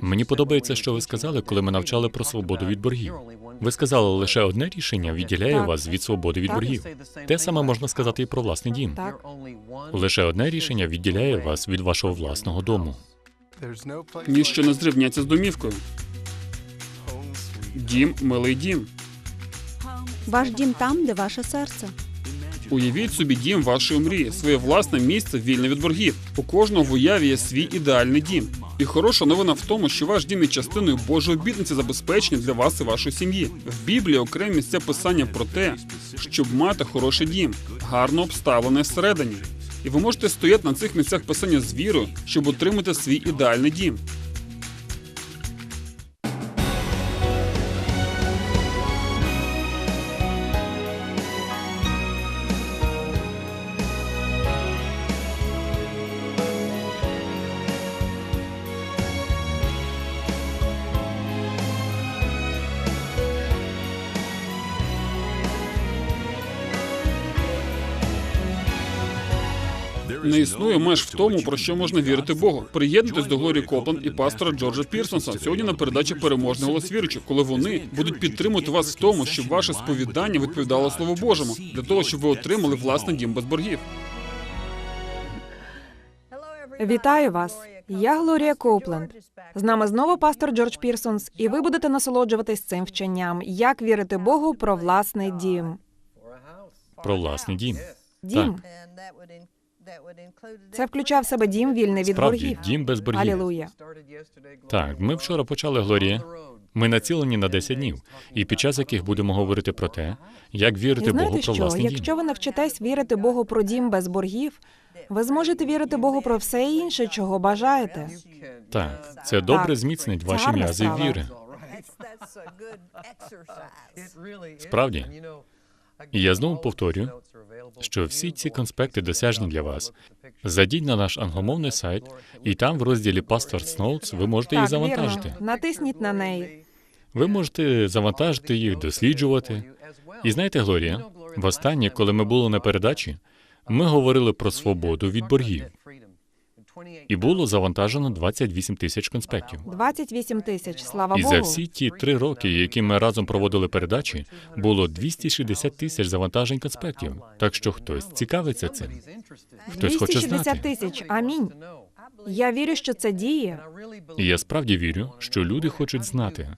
Мені подобається, що ви сказали, коли ми навчали про свободу від боргів. Ви сказали, лише одне рішення відділяє Так. вас від свободи від боргів. Те саме можна сказати і про власний дім. Так. Лише одне рішення відділяє вас від вашого власного дому. Ніщо не зрівняться з домівкою. Дім, милий дім. Ваш дім там, де ваше серце. Уявіть собі дім вашої мрії, своє власне місце вільне від боргів. У кожного в уяві є свій ідеальний дім. І хороша новина в тому, що ваш дім є частиною Божої обітниці забезпечення для вас і вашої сім'ї. В Біблії окремі місця писання про те, щоб мати хороший дім, гарно обставлений всередині. І ви можете стояти на цих місцях писання з вірою, щоб отримати свій ідеальний дім. Не існує меж в тому, про що можна вірити Богу. Приєднуйтесь до Глорії Копланд і пастора Джорджа Пірсонса сьогодні на передачі Переможний голос віруючих, коли вони будуть підтримувати вас в тому, щоб ваше сповідання відповідало Слову Божому, для того, щоб ви отримали власний дім без боргів. Вітаю вас. Я Глорія Коупленд. З нами знову пастор Джордж Пірсонс, і ви будете насолоджуватись цим вченням, як вірити Богу про власний дім. Про власний дім. Дім це включав в себе дім вільний від Справді, боргів. дім без боргів. Алілуя. Так, ми вчора почали Глорія. Ми націлені на 10 днів, і під час яких будемо говорити про те, як І вірити Богу про що? власний дім. Якщо ви навчитесь вірити Богу про дім без боргів, ви зможете вірити Богу про все інше, чого бажаєте. Так, це добре Так. зміцнить Це ваші гарна м'язи справа. віри. Справді. І я знову повторю, що всі ці конспекти досяжні для вас. Зайдіть на наш англомовний сайт, і там в розділі Pastors Notes ви можете їх завантажити. вірно. Натисніть на неї. Ви можете завантажити їх, досліджувати. І знаєте, Глорія, востаннє, коли ми були на передачі, ми говорили про свободу від боргів. І було завантажено 28 тисяч конспектів. 28 тисяч, слава І за всі ті три роки, які ми разом проводили передачі, було 260 тисяч завантажень конспектів. Так що хтось цікавиться цим. Хтось хоче 260 тисяч. Амінь. Я вірю, що це діє. І я справді вірю, що люди хочуть знати.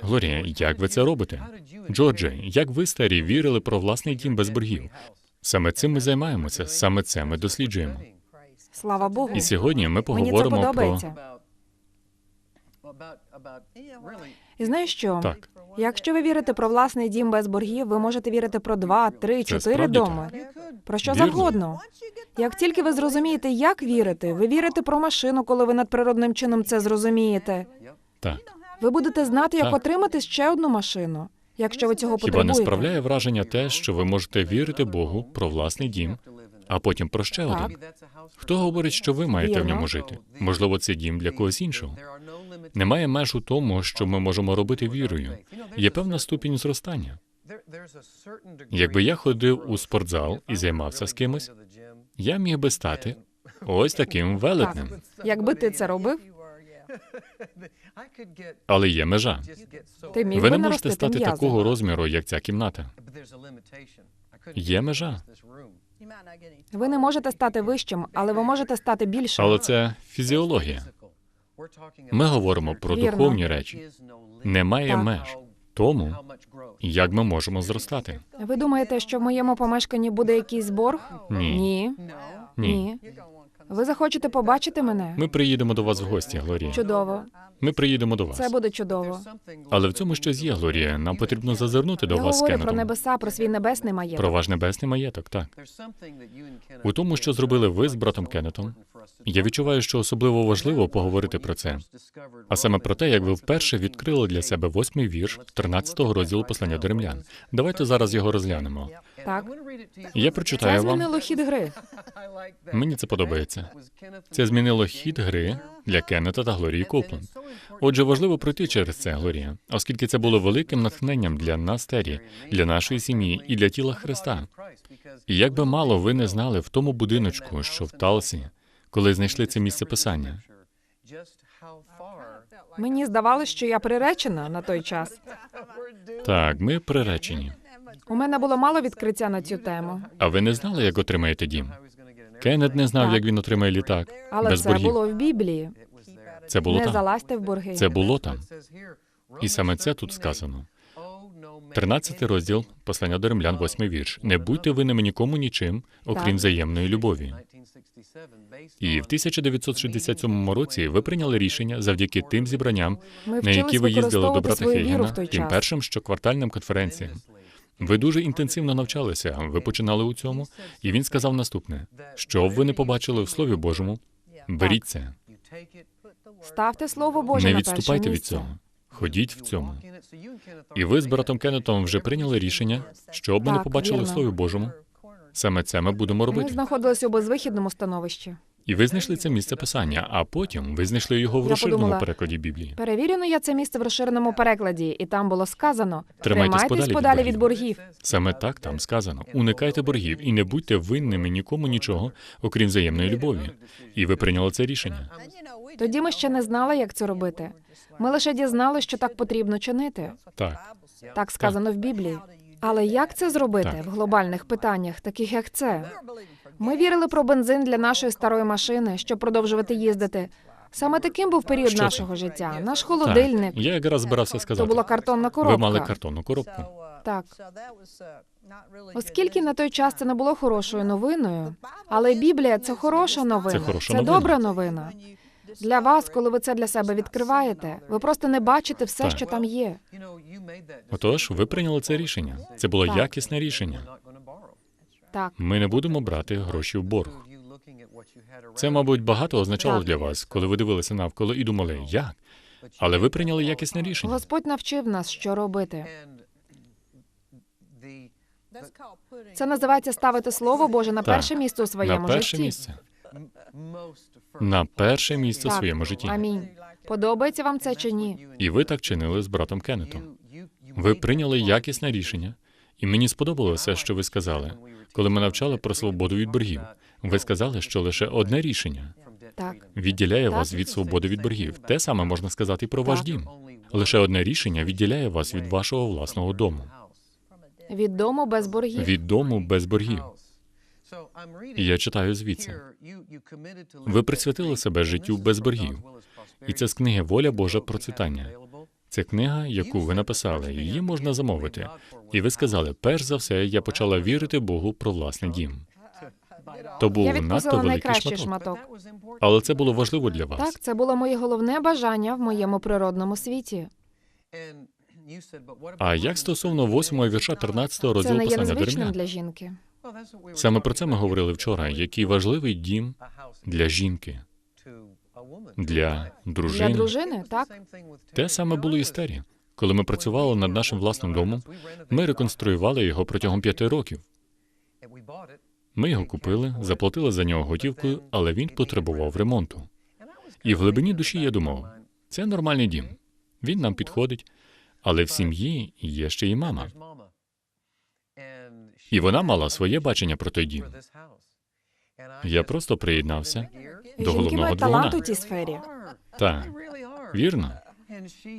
Глорія, як ви це робите? Джордже, як ви старі вірили про власний дім без боргів? Саме цим ми займаємося, саме це ми досліджуємо. Слава Богу. І сьогодні ми Мені це поговоримо про подобається. І знаєш що? так. Якщо ви вірите про власний дім без боргів, ви можете вірити про два, три, Це чотири доми. Про що Вірно. завгодно. Як тільки ви зрозумієте, як вірити, ви вірите про машину, коли ви надприродним чином це зрозумієте. Так. Ви будете знати, як Так. отримати ще одну машину, якщо ви цього Хіба не справляє враження те, що ви можете вірити Богу про власний дім, а потім про ще один? Хто говорить, що ви маєте в ньому жити? Можливо, це дім для когось іншого. Немає меж у тому, що ми можемо робити вірою. Є певна ступінь зростання. Якби я ходив у спортзал і займався з кимось, я міг би стати ось таким велетнем. Якби ти це робив, Але є межа. ти міг Ви не можете стати м'язи. такого розміру, як ця кімната. Є межа. Ви не можете стати вищим, але ви можете стати більшим. Але це фізіологія. Ми говоримо про Вірно. духовні речі. Немає Так. меж тому, як ми можемо зростати. Ви думаєте, що в моєму помешканні буде якийсь борг? Ні. Ні. Ні. Ви захочете побачити мене? Ми приїдемо до вас в гості, Глорія. Чудово. Ми приїдемо до вас. Це буде чудово. Але в цьому щось є, Глорія. Нам потрібно зазирнути до Я вас з говорю про Кеннетом. небеса, про свій небесний маєток. Про ваш небесний маєток, так. У тому, що зробили ви з братом Кеннетом, я відчуваю, що особливо важливо поговорити про це. А саме про те, як ви вперше відкрили для себе восьмий вірш 13-го розділу послання до римлян. Давайте зараз його розглянемо. Так. Я Це прочитаю вам. змінило хід гри. Мені це подобається. Це змінило хід гри для Кеннета та Глорії Копланд. Отже, важливо пройти через це, Глорія, оскільки це було великим натхненням для нас, Тері, для нашої сім'ї і для тіла Христа. І як би мало ви не знали в тому будиночку, що в Талсі, коли знайшли це місце писання, Мені здавалося, що я приречена на той час. Так, ми приречені. У мене було мало відкриття на цю тему, А ви не знали, як отримаєте дім? Кеннет не знав, Так. як він отримає літак але без це боргів. було в Біблії. Це було Не там. залазьте в борги. Це було там. І саме це тут сказано. 13 розділ послання до римлян, 8 вірш. Не будьте винними нікому нічим, окрім взаємної любові. І в 1967 році ви прийняли рішення завдяки тим зібранням, Ми на які ви їздили до брата Хейгена, тим першим щоквартальним конференціям. Ви дуже інтенсивно навчалися. Ви починали у цьому, і він сказав наступне: що б ви не побачили в Слові Божому, беріть це, Ставте слово Боже не на відступайте від цього. Ходіть в цьому. І ви з братом Кеннетом вже прийняли рішення, що б ми не Так, побачили в вірно. Слові Божому. Саме це ми будемо Ми робити. знаходилися у безвихідному становищі. І ви знайшли це місце писання, а потім ви знайшли його в Я розширеному подумала, перекладі Біблії. Перевірено я це місце в розширеному перекладі, і там було сказано: Тримайтесь подалі від боргів». від боргів. Саме так там сказано: уникайте боргів і не будьте винними нікому нічого, окрім взаємної любові. І ви прийняли це рішення. Тоді ми ще не знали, як це робити. Ми лише дізнали, що так потрібно чинити. Так, Так сказано в Біблії. Але як це зробити Так. в глобальних питаннях, таких як це? Ми вірили про бензин для нашої старої машини, щоб продовжувати їздити. Саме таким був період Що нашого життя. Наш так. холодильник. Я якраз збирався То сказати. була картонна коробка. Ви мали картонну коробку. Так. Оскільки на той час це не було хорошою новиною, але Біблія це хороша новина. Це хороша це новина. добра новина. Для вас, коли ви це для себе відкриваєте, ви просто не бачите все, Так. що там є. Отож, ви прийняли це рішення. Це було Так. якісне рішення. Так, Ми не будемо брати гроші в борг. Це, мабуть, багато означало Так. для вас, коли ви дивилися навколо і думали, як? Але ви прийняли якісне рішення. Господь навчив нас, що робити. Це називається ставити слово Боже на Так. перше місце у На своєму перше житті. місце. На перше місце в своєму житті. Амінь. Подобається вам це чи ні? І ви так чинили з братом Кеннетом. Ви прийняли якісне рішення, і мені сподобалося, що ви сказали, коли ми навчали про свободу від боргів. Ви сказали, що лише одне рішення Так. відділяє Так. вас від свободи від боргів. Те саме можна сказати і про ваш дім. Лише одне рішення відділяє вас від вашого власного дому, Від дому без боргів. від дому без боргів. І я читаю звідси. Ви присвятили себе життю без боргів. І це з книги Воля Божа процвітання. Це книга, яку ви написали. Її можна замовити. І ви сказали, перш за все, я почала вірити Богу про власний дім. То був Я надто великий шматок. шматок. Але це було важливо для вас. Так, це було моє головне бажання в моєму природному світі. А як стосовно 8 вірша 13 Це розділу не є римлян? для жінки. Саме про це ми говорили вчора. Який важливий дім для жінки, для Для дружини. дружини, так? Те саме було і з Террі. Коли ми працювали над нашим власним домом, ми реконструювали його протягом п'яти років. Ми його купили, заплатили за нього готівкою, але він потребував ремонту. І в глибині душі я думав, це нормальний дім. Він нам підходить, але в сім'ї є ще й мама. І вона мала своє бачення про той дім. Я просто приєднався до Жінки головного мають талант у цій сфері. Так, вірно.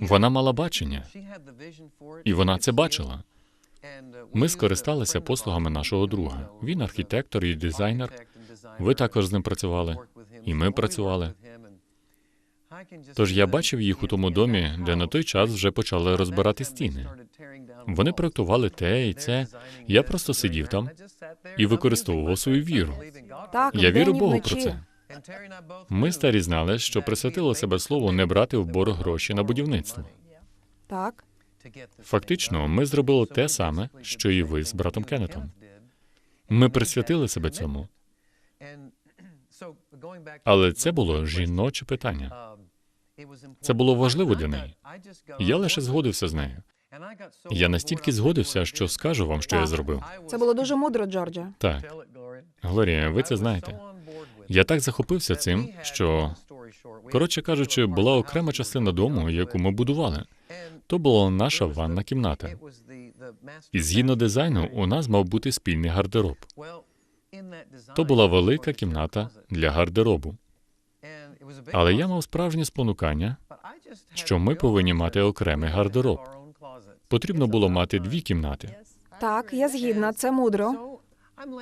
Вона мала бачення, і вона це бачила. Ми скористалися послугами нашого друга. Він архітектор і дизайнер. Ви також з ним працювали, і ми працювали. Тож я бачив їх у тому домі, де на той час вже почали розбирати стіни. Вони проектували те і це. Я просто сидів там і використовував свою віру. Так, Я вірю Богу про це. Ми старі знали, що присвятили себе слову не брати в борг гроші на будівництво. Так. Фактично, ми зробили те саме, що і ви з братом Кеннетом. Ми присвятили себе цьому, але це було жіноче питання. Це було важливо для неї. Я лише згодився з нею. Я настільки згодився, що скажу вам, що я зробив. Це було дуже мудро, Джорджа. Так, Глорія, ви це знаєте. Я так захопився цим, що, коротше кажучи, була окрема частина дому, яку ми будували. То була наша ванна кімната. І згідно дизайну, у нас мав бути спільний гардероб. То була велика кімната для гардеробу. Але я мав справжнє спонукання, що ми повинні мати окремий гардероб. Потрібно було мати дві кімнати. Так, я згідна, це мудро.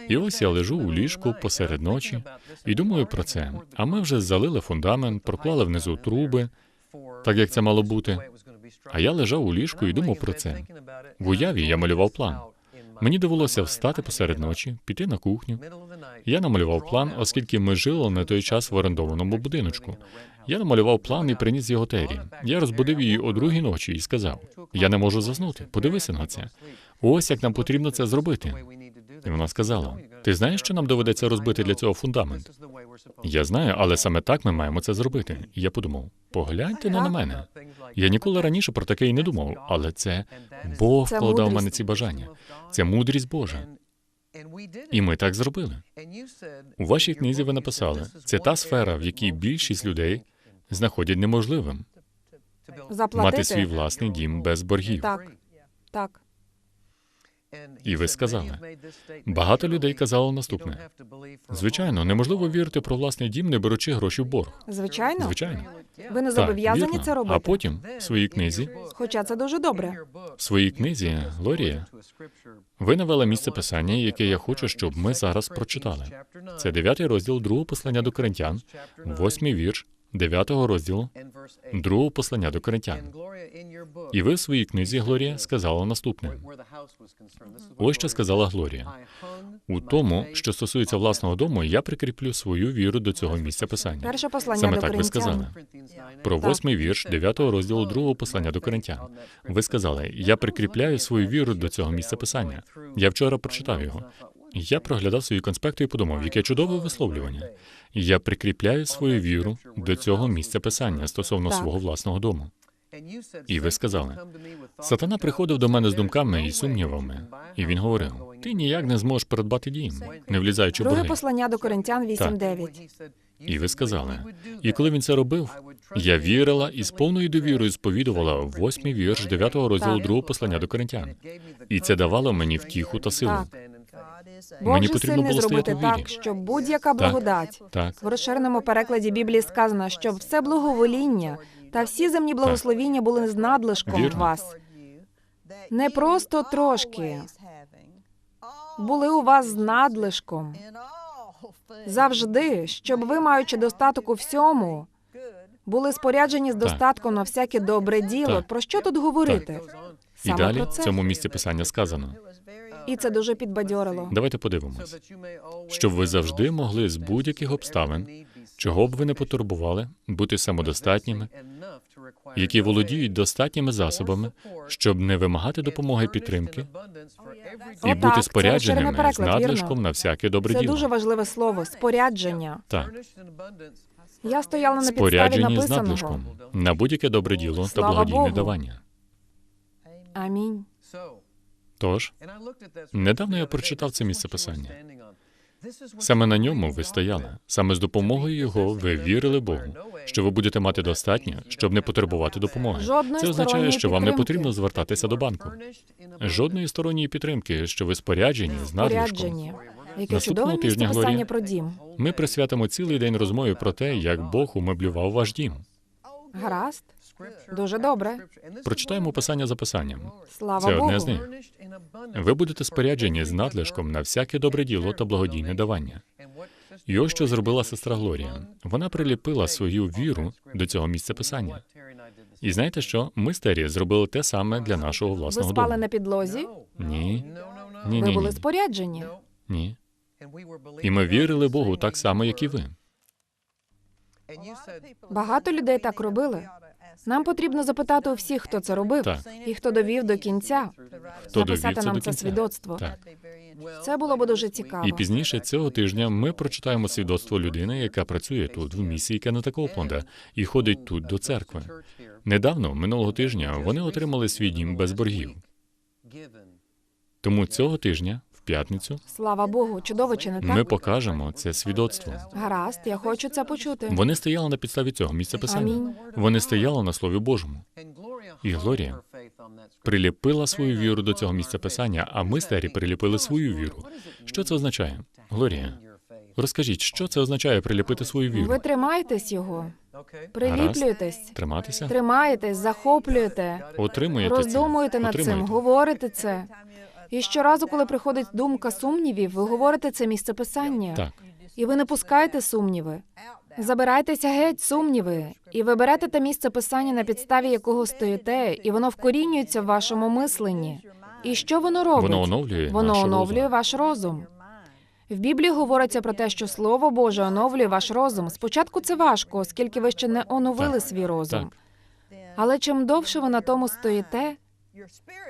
І ось я лежу у ліжку посеред ночі і думаю про це. А ми вже залили фундамент, проклали внизу труби, так як це мало бути. А я лежав у ліжку і думав про це. В уяві я малював план. Мені довелося встати посеред ночі, піти на кухню. Я намалював план, оскільки ми жили на той час в орендованому будиночку. Я намалював план і приніс його Тері. Я розбудив її о другій ночі і сказав: Я не можу заснути. Подивися на це. Ось як нам потрібно це зробити. І вона сказала: Ти знаєш, що нам доведеться розбити для цього фундамент? Я знаю, але саме так ми маємо це зробити. І я подумав: погляньте не на мене. Я ніколи раніше про таке і не думав, але це Бог вкладав в мене ці бажання. Це мудрість Божа. І ми так зробили. У вашій книзі ви написали, це та сфера, в якій більшість людей знаходять неможливим Заплатити. мати свій власний дім без боргів. Так, так. І ви сказали, багато людей казало наступне: звичайно, неможливо вірити про власний дім, не беручи гроші в борг. Звичайно. Звичайно, Ви не зобов'язані вірно. це робити. А потім в своїй книзі, Хоча це дуже добре. в своїй книзі, Лорія, ви навели місце писання, яке я хочу, щоб ми зараз прочитали. Це дев'ятий розділ другого послання до Коринтян, восьмий вірш дев'ятого розділу другого послання до Коринтян. І ви в своїй книзі, Глорія, сказала наступне: ось що сказала Глорія. У тому, що стосується власного дому, я прикріплю свою віру до цього місця писання. Перше послання Саме до так ви сказали. Про восьмий вірш дев'ятого розділу другого послання до Коринтян. Ви сказали: я прикріпляю свою віру до цього місця писання. Я вчора прочитав його. Я проглядав свої конспекти і подумав, яке чудове висловлювання. Я прикріпляю свою віру до цього місця писання стосовно Так. свого власного дому. І ви сказали, Сатана приходив до мене з думками і сумнівами, і він говорив: ти ніяк не зможеш придбати дім, не влізаючи в Друге борги. послання до Коринтян 8.9. І ви сказали. І коли він це робив, я вірила і з повною довірою сповідувала восьмий вірш дев'ятого розділу другого послання до коринтян. І це давало мені втіху та силу. Так. Бог Мені же потрібно сильний було зробити вірі. так, щоб будь-яка благодать. Так, В розширеному перекладі Біблії сказано, щоб все благовоління та всі земні благословіння були з надлишком Вірно. вас. Не просто трошки. Були у вас з надлишком. Завжди, щоб ви, маючи достаток у всьому, були споряджені з достатком на всяке добре діло. Так. Про що тут говорити? і Саме далі про в цьому місці писання сказано. І це дуже підбадьорило. Давайте подивимось, щоб ви завжди могли з будь-яких обставин, чого б ви не потурбували, бути самодостатніми, які володіють достатніми засобами, щоб не вимагати допомоги підтримки, і бути спорядженими з надлишком на всяке добре діло. Це дуже важливе слово спорядження. Так, Я стояла на підставі споряджені з надлишком на будь-яке добре діло та благодійне Богу. давання. Амінь. Тож, недавно я прочитав це місце писання. Саме на ньому ви стояли. Саме з допомогою його ви вірили Богу, що ви будете мати достатньо, щоб не потребувати допомоги. Жодної Це означає, що вам не потрібно звертатися до банку. Жодної сторонньої підтримки, що ви споряджені з надлишком. Яке Наступного чудове тижня, Глорія. про дім. Ми присвятимо цілий день розмові про те, як Бог умеблював ваш дім. Гаразд. Дуже добре. Прочитаємо писання за писанням. Слава Це Богу. одне з них. Ви будете споряджені з надлишком на всяке добре діло та благодійне давання. І ось що зробила сестра Глорія. Вона приліпила свою віру до цього місця писання. І знаєте що? Ми з Террі зробили те саме для нашого Ви власного спали дому. на підлозі? Ні, ні, Ви ні, були ні, споряджені? ні. І ми вірили Богу так само, як і ви. Багато людей так робили. Нам потрібно запитати у всіх, хто це робив, Так. і хто довів до кінця. Хто довів Написати це нам до це кінця? свідоцтво. Так. Це було б дуже цікаво. І пізніше цього тижня ми прочитаємо свідоцтво людини, яка працює тут, в місії Кеннета Копленда, і ходить тут до церкви. Недавно, минулого тижня, вони отримали свій дім без боргів. Тому цього тижня, п'ятницю, Слава Богу, чудово чи не ми покажемо це свідоцтво. Гаразд, я хочу це почути. Вони стояли на підставі цього місця писання. Амінь. Вони стояли на Слові Божому. І Глорія Приліпила свою віру до цього місця писання, а ми, старі, приліпили свою віру. Що це означає? Глорія, Розкажіть, що це означає приліпити свою віру? Ви тримаєтесь його, приліплюєтесь, Триматися? тримаєтесь, захоплюєте, Отримуєте це? роздумуєте над цим, Отримуєте? говорите це. І щоразу, коли приходить думка сумнівів, ви говорите це місце писання. Так. І ви не пускаєте сумніви. Забирайтеся геть сумніви, і ви берете те місце писання, на підставі якого стоїте, і воно вкорінюється в вашому мисленні. І що воно робить? Воно оновлює Воно наш оновлює розум. ваш розум. В Біблії говориться про те, що Слово Боже оновлює ваш розум. Спочатку це важко, оскільки ви ще не оновили Так, свій розум. так. Але чим довше ви на тому стоїте,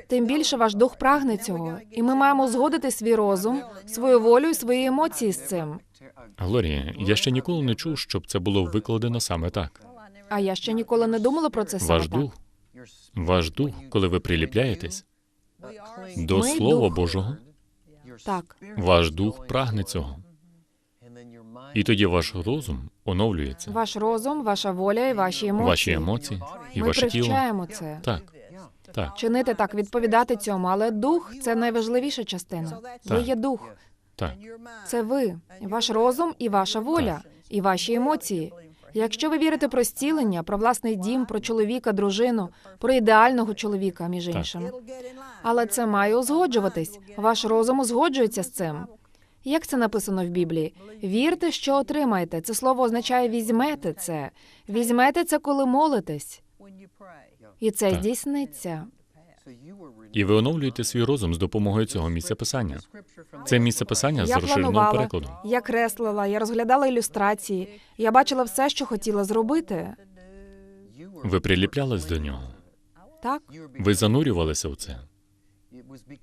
тим більше ваш дух прагне цього. І ми маємо згодити свій розум, свою волю і свої емоції з цим. Глорія, я ще ніколи не чув, щоб це було викладено саме так. А я ще ніколи не думала про це саме Ваш так. дух, ваш дух, коли ви приліпляєтесь до Ми Слова дух. Божого, Так. ваш дух прагне цього. І тоді ваш розум оновлюється. Ваш розум, ваша воля і ваші емоції. Ваші емоції і Ми ваше тіло. привчаємо це. Так, так, Чинити так, відповідати цьому, але дух це найважливіша частина. Ви є дух. так. Це ви, ваш розум і ваша воля, і ваші емоції. Якщо ви вірите про зцілення, про власний дім, про чоловіка, дружину, про ідеального чоловіка, між іншим. Але це має узгоджуватись. Ваш розум узгоджується з цим. Як це написано в Біблії? Вірте, що отримаєте. Це слово означає візьмете це. Візьмете це, коли молитесь. І це Так. здійсниться. І ви оновлюєте свій розум з допомогою цього місця писання. Це місце писання з Я розширеним перекладом. я креслила, я розглядала ілюстрації. Я бачила все, що хотіла зробити. Ви приліплялись до нього. Так, Ви занурювалися в це.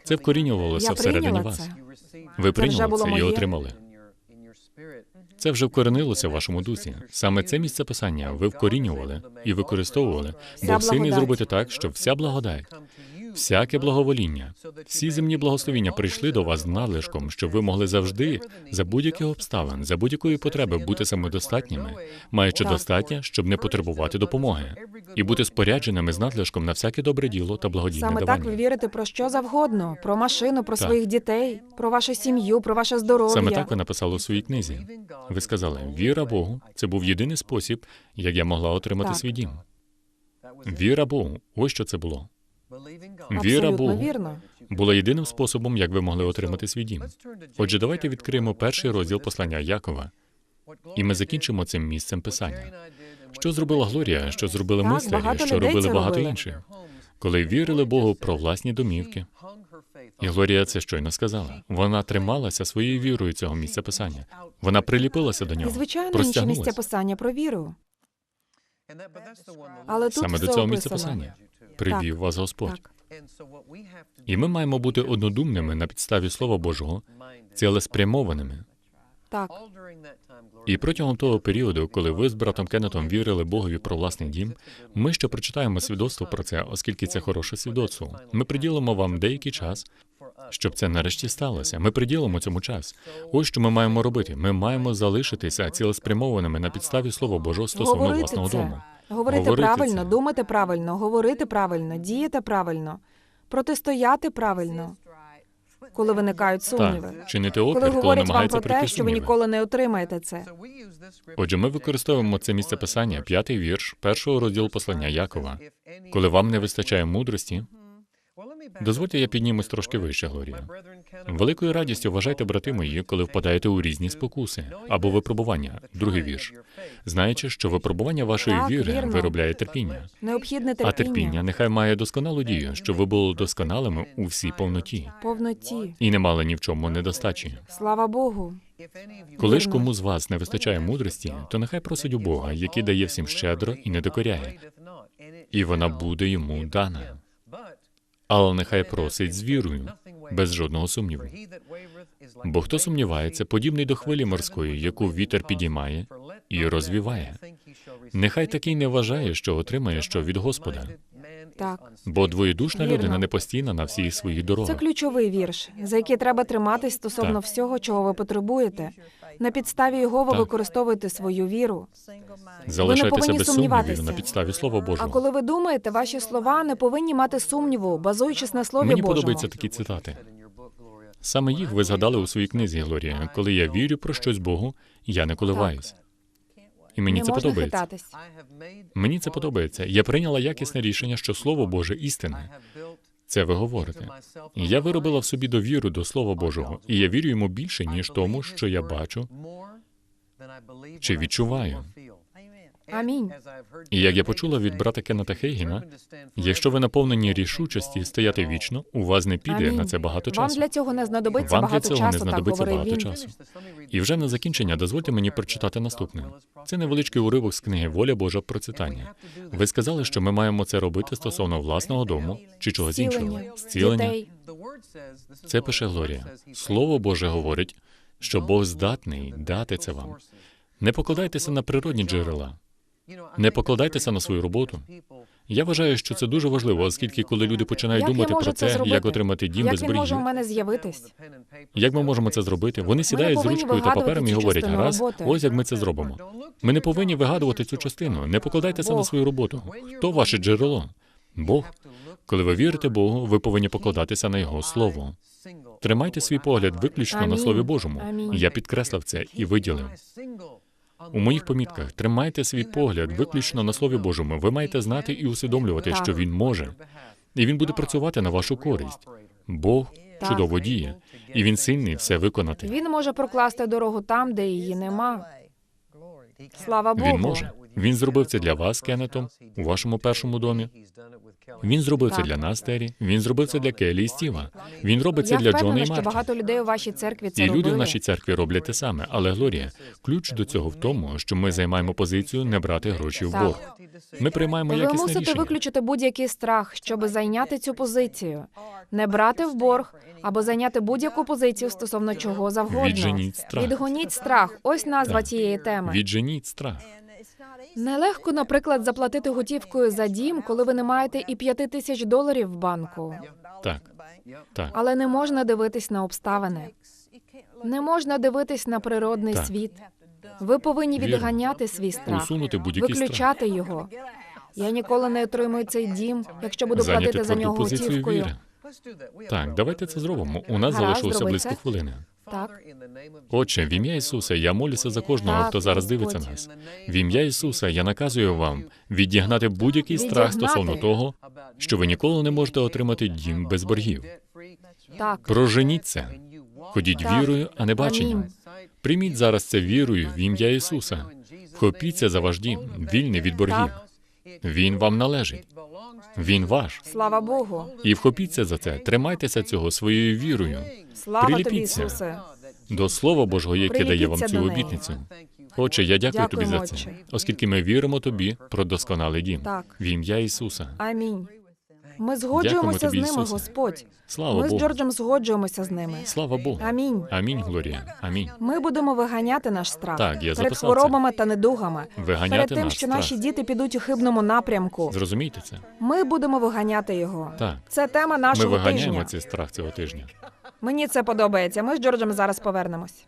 Це вкорінювалося всередині вас. це. Ви прийняли було це і моє. отримали. Це вже вкоренилося в вашому дусі. Саме це місце писання ви вкорінювали і використовували, бо благодать. зробити так, щоб вся благодать, всяке благовоління, всі земні благословіння прийшли до вас з надлишком, щоб ви могли завжди, за будь-яких обставин, за будь-якої потреби бути самодостатніми, маючи достатньо, щоб не потребувати допомоги, і бути спорядженими з надлишком на всяке добре діло та благодійне Саме так ви вірите про що завгодно: про машину, про Так. своїх дітей, про вашу сім'ю, про ваше здоров'я. Саме так ви написали у своїй книзі. Ви сказали, віра Богу, це був єдиний спосіб, як я могла отримати Так. свій дім. Віра Богу, ось що це було. Віра Богу вірно. була єдиним способом, як ви могли отримати свій дім. Отже, давайте відкриємо перший розділ послання Якова, і ми закінчимо цим місцем писання. Що зробила Глорія, що зробили Так, багато що робили багато робили. інших, коли вірили Богу про власні домівки. І Глорія це щойно сказала. Вона трималася своєю вірою цього місця писання. Вона приліпилася до І нього, звичайно, інші місця писання про віру. Але тут Саме все до цього описано. місця писання привів вас Господь. Так. І ми маємо бути однодумними на підставі Слова Божого, цілеспрямованими. Так, І протягом того періоду, коли ви з братом Кеннетом вірили Богові про власний дім, ми ще прочитаємо свідоцтво про це, оскільки це хороше свідоцтво. Ми приділимо вам деякий час, щоб це нарешті сталося. Ми приділимо цьому час. Ось що ми маємо робити. Ми маємо залишитися цілеспрямованими на підставі Слова Божого стосовно говорити власного це. дому. Говорити, Говорити правильно, це. думати правильно, говорити правильно, діяти правильно, протистояти правильно, коли виникають сумніви. Так, чинити Коли опір, коли говорять вам про те, що ви ніколи не отримаєте це. Отже, ми використовуємо це місце писання, п'ятий вірш першого розділу послання Якова. Коли вам не вистачає мудрості, дозвольте я піднімусь трошки вище, Глорія. Великою радістю вважайте, брати мої, коли впадаєте у різні спокуси або випробування. Другий вірш. Знаючи, що випробування вашої Так, віри вірно. виробляє терпіння, Необхідне а терпіння, терпіння нехай має досконалу дію, щоб ви були досконалими у всій повноті повноті. і не мали ні в чому недостачі. Слава Богу. Коли ж кому з вас не вистачає мудрості, то нехай просить у Бога, який дає всім щедро і не докоряє, і вона буде йому дана. Але нехай просить з вірою, без жодного сумніву. Бо хто сумнівається, подібний до хвилі морської, яку вітер підіймає і розвіває. Нехай такий не вважає, що отримає що від Господа, Так. бо двоєдушна Вірно. людина не постійна на всіх своїх Це ключовий вірш, за який треба триматись стосовно Так. всього, чого ви потребуєте. На підставі його ви Так. використовуєте свою віру. Залишайтеся повинні без сумніватися. на підставі Слова А коли ви думаєте, ваші слова не повинні мати сумніву, базуючись на слові Мені Божому. подобаються такі цитати. Саме їх ви згадали у своїй книзі, Глорія. Коли я вірю про щось Богу, я не коливаюсь. І мені не це можна подобається. хитатись. Мені це подобається. Я прийняла якісне рішення, що Слово Боже істинне. Це ви говорите. Я виробила в собі довіру до Слова Божого, і я вірю йому більше, ніж тому, що я бачу чи відчуваю. Амінь. І як я почула від брата Кеннета Хейгіна, якщо ви наповнені рішучості стояти вічно, у вас не піде Амінь. на це багато Вам часу. для цього не знадобиться Вам для цього не часу, так знадобиться багато він. часу. І вже на закінчення дозвольте мені прочитати наступне. Це невеличкий уривок з книги Воля Божа процитання. Ви сказали, що ми маємо це робити стосовно власного дому чи чогось іншого. Зцілення. Це пише Глорія. Слово Боже говорить, що Бог здатний дати це вам. Не покладайтеся на природні джерела. Не покладайтеся на свою роботу. Я вважаю, що це дуже важливо, оскільки коли люди починають Як думати про це зробити? як отримати дім без Як він може у мене з'явитись? як ми можемо це зробити? Вони сідають з ручкою та папером і говорять, гаразд, роботи. ось як ми це зробимо. Ми не повинні вигадувати цю частину. Не покладайтеся на свою роботу. Хто ваше джерело? Бог. Коли ви вірите Богу, ви повинні покладатися на Його слово. Тримайте свій погляд виключно на Слові Божому. Амінь. Я підкреслив це і виділив. У моїх помітках тримайте свій погляд виключно на Слові Божому. Ви маєте знати і усвідомлювати, Так. що Він може, і він буде працювати на вашу користь. Бог Так. чудово діє, і він сильний все виконати. Він може прокласти дорогу там, де її нема. Слава Богу. Він може. Він зробив це для вас, Кеннетом, у вашому першому домі. Він зробив це для нас, Террі. Він зробив це для Келі і Стіва. Він робить це Я для Джона впевнена, і що Марті. багато людей у вашій церкві це І люди в нашій церкві роблять те саме. Але Глорія, ключ до цього в тому, що ми займаємо позицію не брати гроші в Так. борг. Ми приймаємо Ви якісне мусите рішення. виключити будь-який страх, щоб зайняти цю позицію, не брати в борг або зайняти будь-яку позицію стосовно чого завгодно. Відженіть страх. Відгоніть страх. Ось назва Так. цієї теми. Відженіть страх. Нелегко, наприклад, заплатити готівкою за дім, коли ви не маєте і п'яти тисяч доларів в банку. Так, так. Але не можна дивитись на обставини. Не можна дивитись на природний Так. світ. Ви повинні Вірно. відганяти свій страх, Усунути будь-який страх. виключати його. Я ніколи не отримую цей дім, якщо буду Зайняти платити за нього готівкою. віри. Так, давайте це зробимо. У нас Гаразд, залишилося близько це. хвилини. Так, Отче, в ім'я Ісуса, я молюся за кожного, Так, хто зараз дивиться нас. В ім'я Ісуса я наказую вам відігнати будь-який страх Відігнати. стосовно того, що ви ніколи не можете отримати дім без боргів. так. Проженіть це. Ходіть Так. вірою, а не баченням. Амінь. Прийміть зараз це вірою в ім'я Ісуса. Вхопіться за ваш дім, вільний від боргів. Так. Він вам належить. Він ваш. Слава Богу. І вхопіться за це. Тримайтеся цього своєю вірою Слава тобі, Приліпіться. Ісусе. до Слова Божого, яке дає вам цю обітницю. Отче, я дякую тобі за це, Отче. оскільки ми віримо тобі про досконалий дім. Так. В ім'я Ісуса. Амінь. Ми згоджуємося з ними, Господь. Слава Ми з Джорджем згоджуємося з ними. Слава Богу. Амінь. Амінь, Глорія. Амінь. Ми будемо виганяти наш страх Так, я перед записав це. хворобами та недугами, Виганяти перед тим, наш що страх. наші діти підуть у хибному напрямку. Зрозумійте це? Ми будемо виганяти його. Так. Це тема Ми нашого виганяємо тижня. цей страх цього тижня. Мені це подобається. Ми з Джорджем зараз повернемось.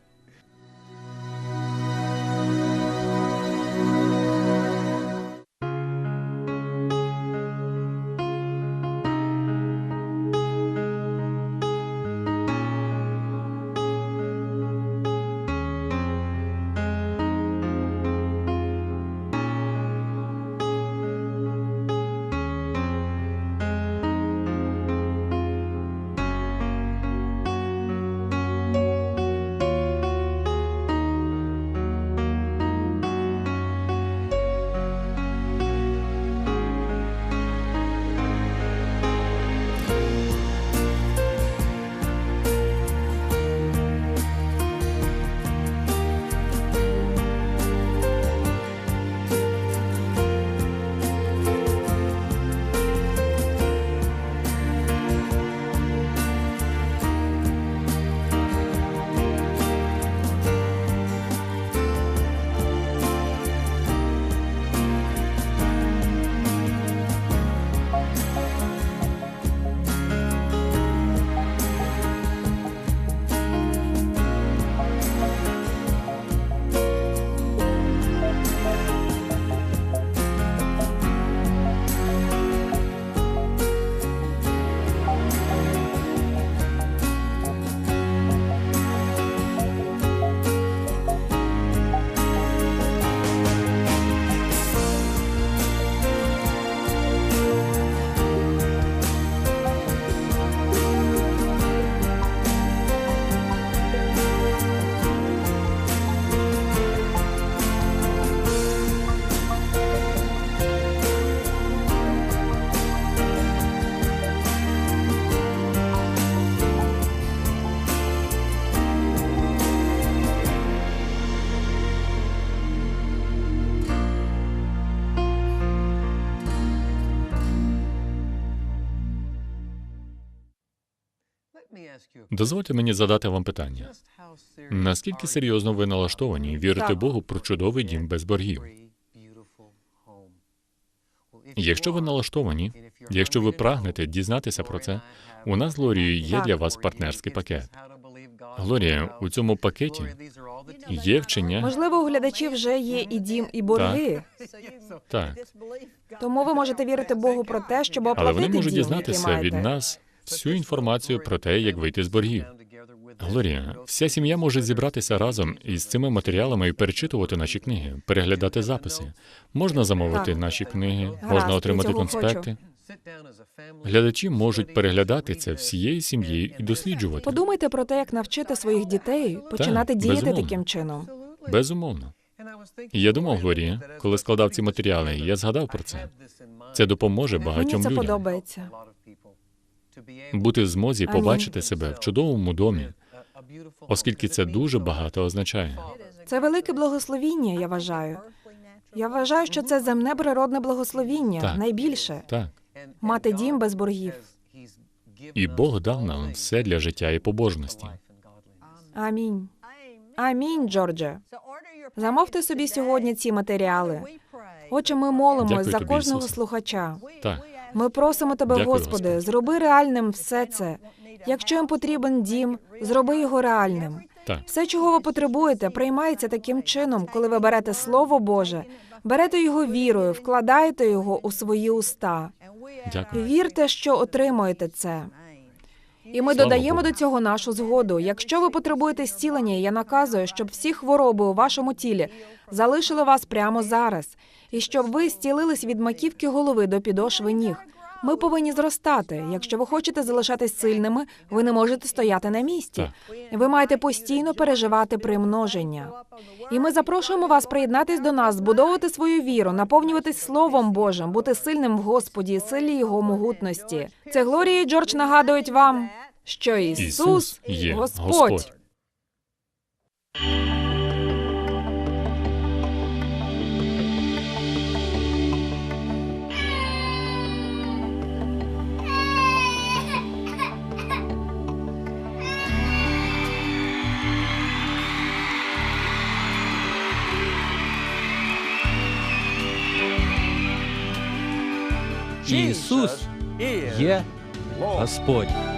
Дозвольте мені задати вам питання. Наскільки серйозно ви налаштовані Так. Богу про чудовий дім без боргів? Якщо ви налаштовані, якщо ви прагнете дізнатися про це, у нас з Глорією є для вас партнерський пакет. Глорія, у цьому пакеті є вчення. Можливо, у глядачів вже є і дім, і борги. Так, Тому ви можете вірити Богу про те, щоб але вони можуть дім, дізнатися від нас всю інформацію про те, як вийти з боргів. Глорія, вся сім'я може зібратися разом із цими матеріалами і перечитувати наші книги, переглядати записи. Можна замовити Так. наші книги, Гаразд, можна отримати конспекти. Глядачі можуть переглядати це всією сім'єю і досліджувати. Подумайте про те, як навчити своїх дітей починати діяти безумовно. таким чином. Безумовно. І я думав, Глорія, коли складав ці матеріали, я згадав про це. Це допоможе Мені це людям подобається. Бути в змозі побачити себе в чудовому домі, оскільки це дуже багато означає. Це велике благословіння, я вважаю. Я вважаю, що це земне природне благословіння, Так. найбільше. Так. Мати дім без боргів. І Бог дав нам все для життя і побожності. Амінь. Амінь, Джордже. Замовте собі сьогодні ці матеріали. Отже, ми молимось за кожного Ісусе. слухача. Так, Ми просимо тебе, Дякую, Господи, Господи. зроби реальним все це. Якщо їм потрібен дім, зроби його реальним. так. Все, чого ви потребуєте, приймається таким чином, коли ви берете Слово Боже, берете його вірою, вкладаєте його у свої уста. Дякую. Вірте, що отримуєте це. І ми Слава додаємо Богу. до цього нашу згоду. Якщо ви потребуєте зцілення, я наказую, щоб всі хвороби у вашому тілі залишили вас прямо зараз, і щоб ви зцілились від маківки голови до підошви ніг. Ми повинні зростати. Якщо ви хочете залишатись сильними, ви не можете стояти на місці. Ви маєте постійно переживати примноження. І ми запрошуємо вас приєднатись до нас, збудовувати свою віру, наповнюватись Словом Божим, бути сильним в Господі, силі Його могутності. Це Глорія і Джордж нагадують вам, що Ісус, Ісус є Господь. Господь. Ісус є Господь.